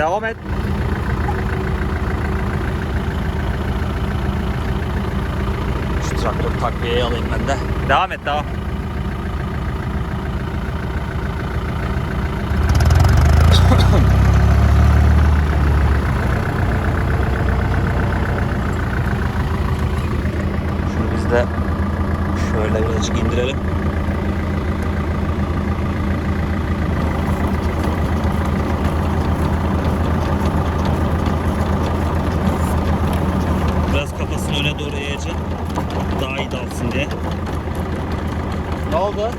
Devam et. Şu traktör takviyeye alayım ben de. Devam et devam. Şunu biz de şöyle birazcık indirelim. Biraz kafasını öne doğru eğeceğim. Daha iyi dalsın diye. Ne oldu?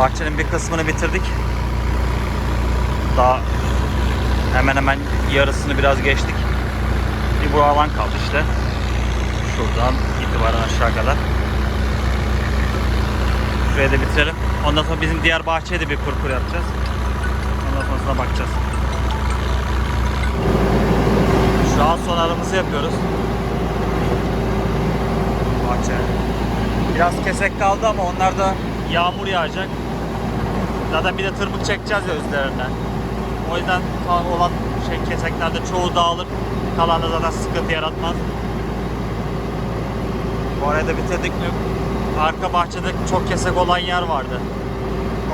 Bahçenin bir kısmını bitirdik. Daha hemen hemen yarısını biraz geçtik. Bir bu alan kaldı işte. Şuradan itibaren aşağı kadar. Şurayı da bitirelim. Ondan sonra bizim diğer bahçeye de bir kurkur yapacağız. Ondan sonrasına bakacağız. Şu an sonarımızı yapıyoruz. Bahçe. Biraz kesek kaldı ama onlar da yağmur yağacak. Zaten bir de tırmık çekeceğiz ya üzerinden. O yüzden olan şey keseklerde çoğu dağılır. Kalan da zaten sıkıntı yaratmaz. Bu arada bitirdik mi? Arka bahçede çok kesek olan yer vardı.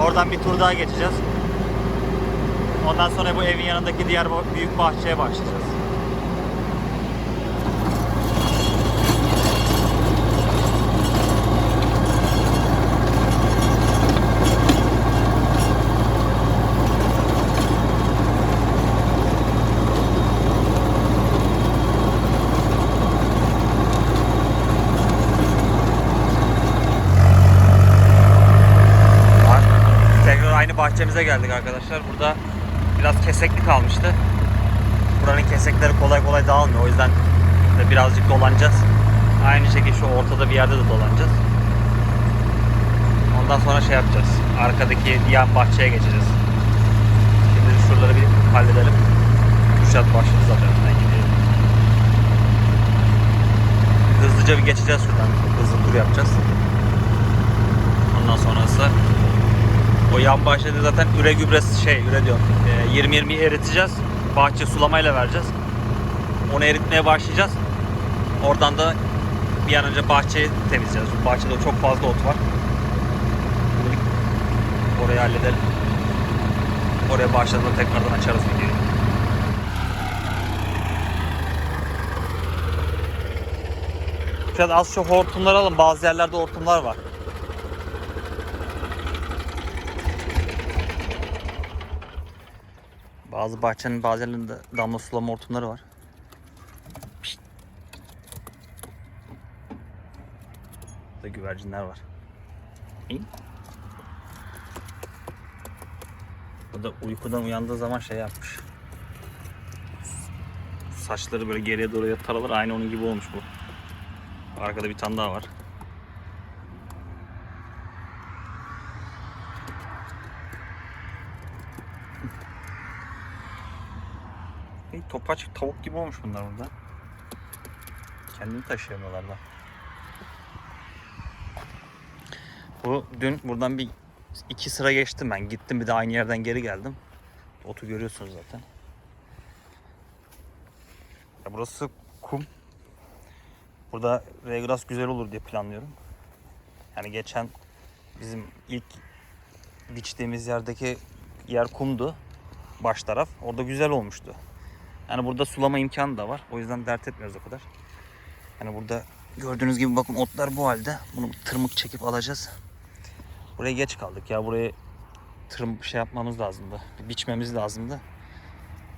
Oradan bir tur daha geçeceğiz. Ondan sonra bu evin yanındaki diğer büyük bahçeye başlayacağız. Tekrar aynı bahçemize geldik arkadaşlar. Burada biraz kesekli kalmıştı. Buranın kesekleri kolay kolay dağılmıyor. O yüzden de birazcık dolanacağız. Aynı şekilde şu ortada bir yerde de dolanacağız. Ondan sonra şey yapacağız. Arkadaki yan bahçeye geçeceğiz. Şimdi şuraları bir halledelim. Kuşat başladı zaten. Hızlıca bir geçeceğiz şuradan. Hızlı tur yapacağız. Ondan sonrası o yan bahçede zaten üre gübresi şey üre diyorum. E, 20-20 eriteceğiz. Bahçe sulamayla vereceğiz. Onu eritmeye başlayacağız. Oradan da bir an önce bahçeyi temizleyeceğiz. Bahçede çok fazla ot var. Orayı halledelim. Oraya başladığında tekrardan açarız videoyu. Biraz az çok hortumlar alın. Bazı yerlerde hortumlar var. Bazı bahçenin bazı yerlerinde damla sulama hortumları var. Pişt. Burada güvercinler var. Bu da uykudan uyandığı zaman şey yapmış. Saçları böyle geriye doğru taralır. Aynı onun gibi olmuş bu. Arkada bir tane daha var. Topaç tavuk gibi olmuş bunlar burada. Kendini taşıyamıyorlar da. Bu dün buradan bir iki sıra geçtim ben. Gittim bir de aynı yerden geri geldim. Otu görüyorsunuz zaten. Ya burası kum. Burada regras güzel olur diye planlıyorum. Yani geçen bizim ilk biçtiğimiz yerdeki yer kumdu. Baş taraf. Orada güzel olmuştu. Yani burada sulama imkanı da var. O yüzden dert etmiyoruz o kadar. Yani burada gördüğünüz gibi bakın otlar bu halde. Bunu tırmık çekip alacağız. Buraya geç kaldık ya. Burayı tırm şey yapmamız lazımdı. Biçmemiz lazımdı.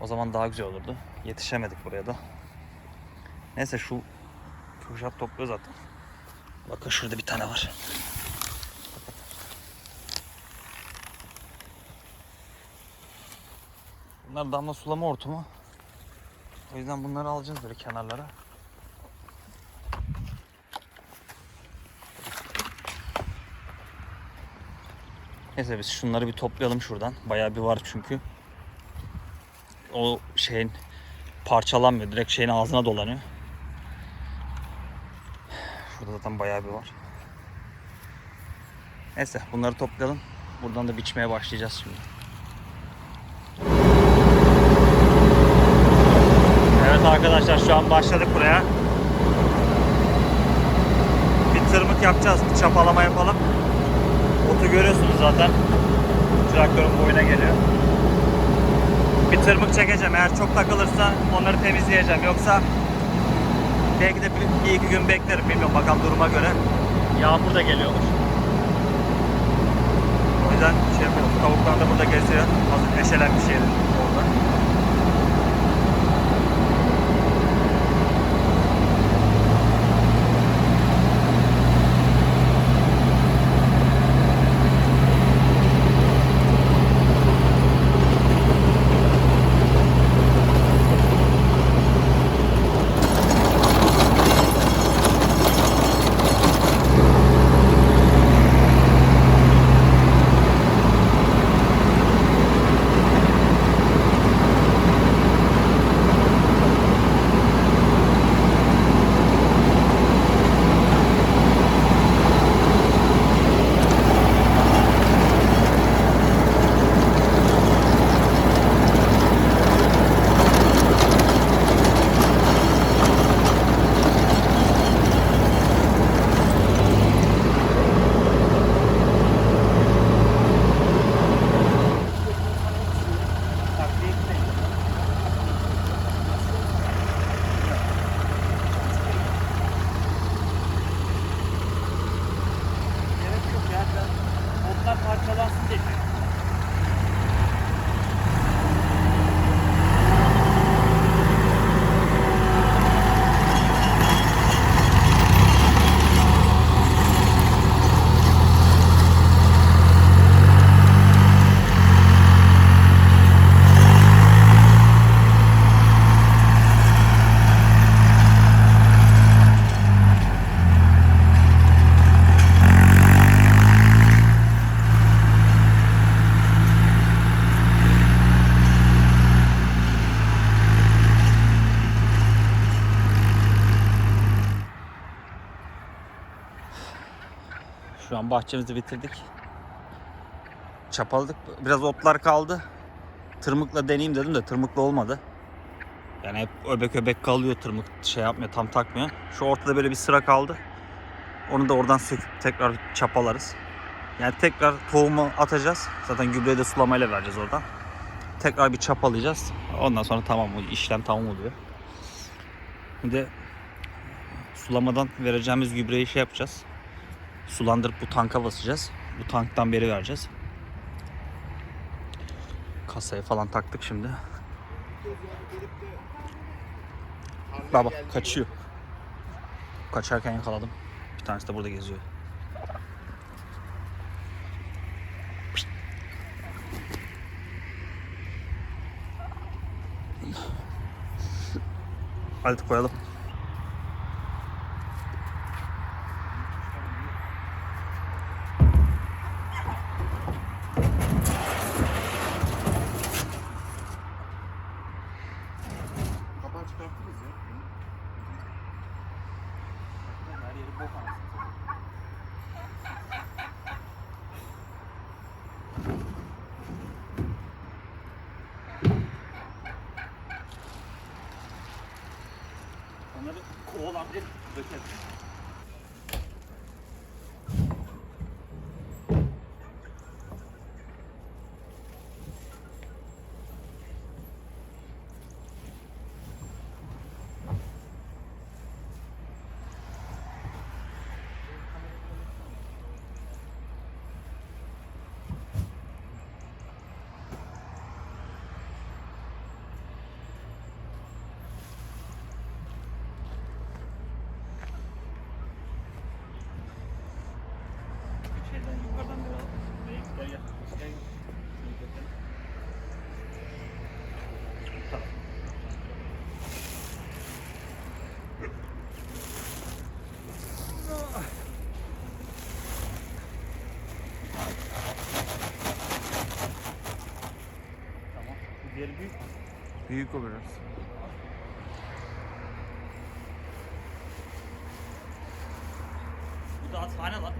O zaman daha güzel olurdu. Yetişemedik buraya da. Neyse şu kuşat topluyor zaten. Bakın şurada bir tane var. Bunlar damla sulama hortumu. O yüzden bunları alacağız böyle kenarlara. Neyse biz şunları bir toplayalım şuradan. Bayağı bir var çünkü. O şeyin parçalanmıyor. Direkt şeyin ağzına dolanıyor. Şurada zaten bayağı bir var. Neyse bunları toplayalım. Buradan da biçmeye başlayacağız şimdi. Evet arkadaşlar şu an başladık buraya. Bir tırmık yapacağız. Bir çapalama yapalım. Otu görüyorsunuz zaten. Traktörün boyuna geliyor. Bir tırmık çekeceğim. Eğer çok takılırsa onları temizleyeceğim. Yoksa belki de bir, bir iki gün beklerim. Bilmiyorum bakalım duruma göre. Yağmur da geliyormuş. O yüzden şey yapalım. Tavuklar da burada geziyor. Hazır neşelenmiş yeri orada. Bahçemizi bitirdik. Çapaladık. Biraz otlar kaldı. Tırmıkla deneyeyim dedim de tırmıkla olmadı. Yani hep öbek öbek kalıyor tırmık şey yapmıyor tam takmıyor. Şu ortada böyle bir sıra kaldı. Onu da oradan söküp tekrar çapalarız. Yani tekrar tohumu atacağız. Zaten gübreyi de sulamayla vereceğiz oradan. Tekrar bir çapalayacağız. Ondan sonra tamam işlem tamam oluyor. Bir de sulamadan vereceğimiz gübreyi şey yapacağız. Sulandırıp bu tanka basacağız. Bu tanktan beri vereceğiz. Kasaya falan taktık şimdi. Baba kaçıyor. Kaçarken yakaladım. Bir tanesi de burada geziyor. Hadi koyalım. Kapağı çıkarttınız ya. Onları kovalandır, döker. Şeyden yukarıdan biraz renkler yap. Tamam. Tamam. Bu diğeri büyük. Büyük o biraz. Bu daha tane lan.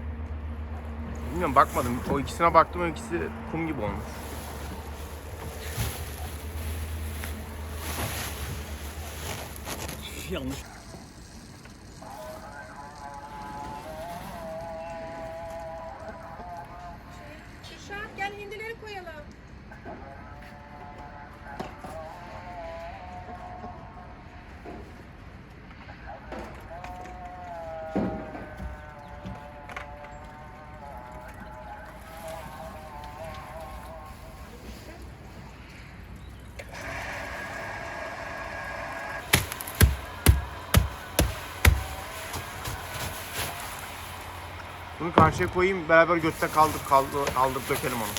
Bilmiyorum bakmadım. O ikisine baktım o ikisi kum gibi olmuş. Yanlış. Bunu karşıya koyayım beraber götte kaldık kaldı, kaldırıp dökelim onu.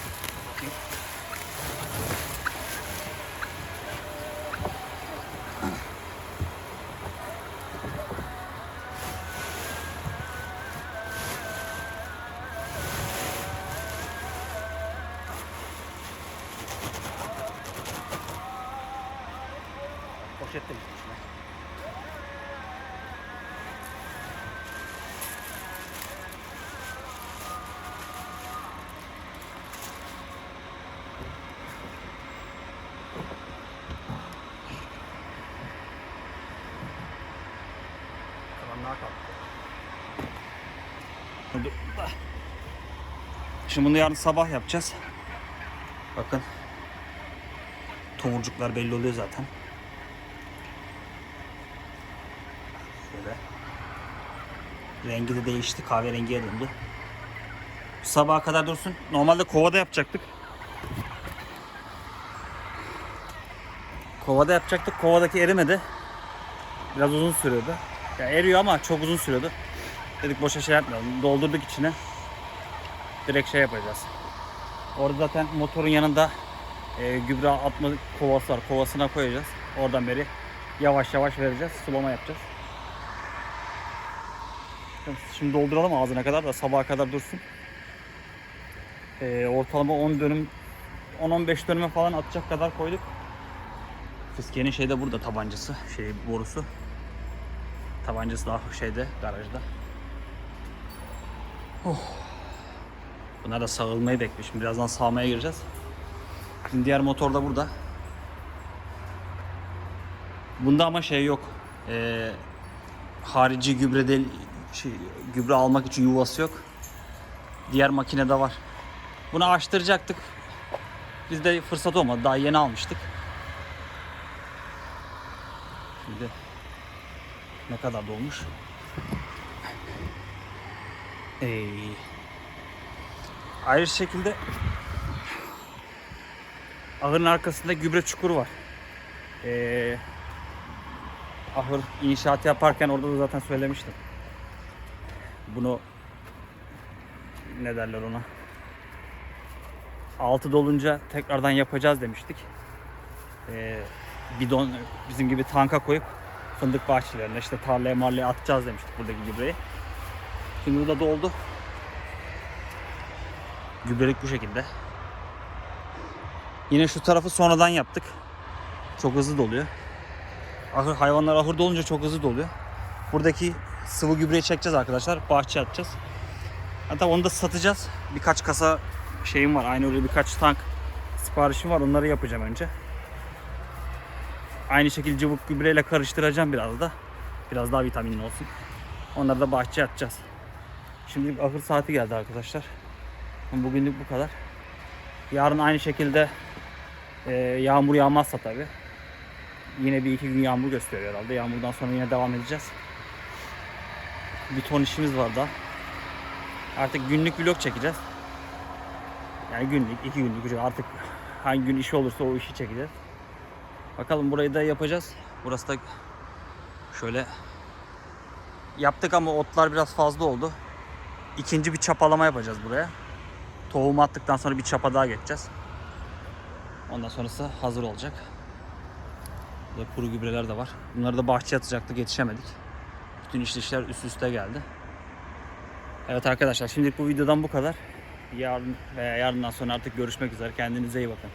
Poşette Şimdi bunu yarın sabah yapacağız. Bakın. Tomurcuklar belli oluyor zaten. Şöyle. Rengi de değişti. Kahverengiye döndü. Sabaha kadar dursun. Normalde kovada yapacaktık. Kovada yapacaktık. Kovadaki erimedi. Biraz uzun sürüyordu. Ya eriyor ama çok uzun sürüyordu. Dedik boşa şey yapmayalım. Doldurduk içine. Direkt şey yapacağız. Orada zaten motorun yanında e, gübre atma kovası var. Kovasına koyacağız. Oradan beri yavaş yavaş vereceğiz. Sulama yapacağız. Şimdi dolduralım ağzına kadar da sabaha kadar dursun. E, ortalama 10 dönüm 10-15 dönüme falan atacak kadar koyduk. Fıskiye'nin şeyde burada tabancası, şey borusu. Tabancası daha şeyde, garajda. Oh. Bunlar da sağılmayı bekliyor. Şimdi birazdan sağmaya gireceğiz. Şimdi diğer motor da burada. Bunda ama şey yok. Ee, harici gübre değil, şey, gübre almak için yuvası yok. Diğer makinede var. Bunu açtıracaktık. Bizde fırsat olmadı. Daha yeni almıştık. Şimdi ne kadar dolmuş? Ey. Ayrı şekilde ahırın arkasında gübre çukuru var. Ee, ahır inşaat yaparken orada da zaten söylemiştim. Bunu ne derler ona? Altı dolunca tekrardan yapacağız demiştik. Ee, bidon bizim gibi tanka koyup fındık bahçelerine işte tarlaya marlaya atacağız demiştik buradaki gübreyi. Şimdi bu da doldu. Gübrelik bu şekilde. Yine şu tarafı sonradan yaptık. Çok hızlı doluyor. Ahır, hayvanlar ahır dolunca çok hızlı doluyor. Buradaki sıvı gübreyi çekeceğiz arkadaşlar. Bahçeye atacağız. Hatta onu da satacağız. Birkaç kasa şeyim var. Aynı öyle birkaç tank siparişim var. Onları yapacağım önce. Aynı şekilde cıvık gübreyle karıştıracağım biraz da. Biraz daha vitaminli olsun. Onları da bahçeye atacağız. Şimdi ahır saati geldi arkadaşlar. Bugünlük bu kadar. Yarın aynı şekilde e, yağmur yağmazsa tabi. Yine bir iki gün yağmur gösteriyor herhalde. Yağmurdan sonra yine devam edeceğiz. Bir ton işimiz var daha. Artık günlük vlog çekeceğiz. Yani günlük, iki günlük artık hangi gün işi olursa o işi çekeceğiz. Bakalım burayı da yapacağız. Burası da şöyle yaptık ama otlar biraz fazla oldu. İkinci bir çapalama yapacağız buraya. Tohum attıktan sonra bir çapa daha geçeceğiz. Ondan sonrası hazır olacak. Burada kuru gübreler de var. Bunları da bahçeye atacaktık yetişemedik. Bütün işler üst üste geldi. Evet arkadaşlar şimdilik bu videodan bu kadar. Yarın veya yarından sonra artık görüşmek üzere. Kendinize iyi bakın.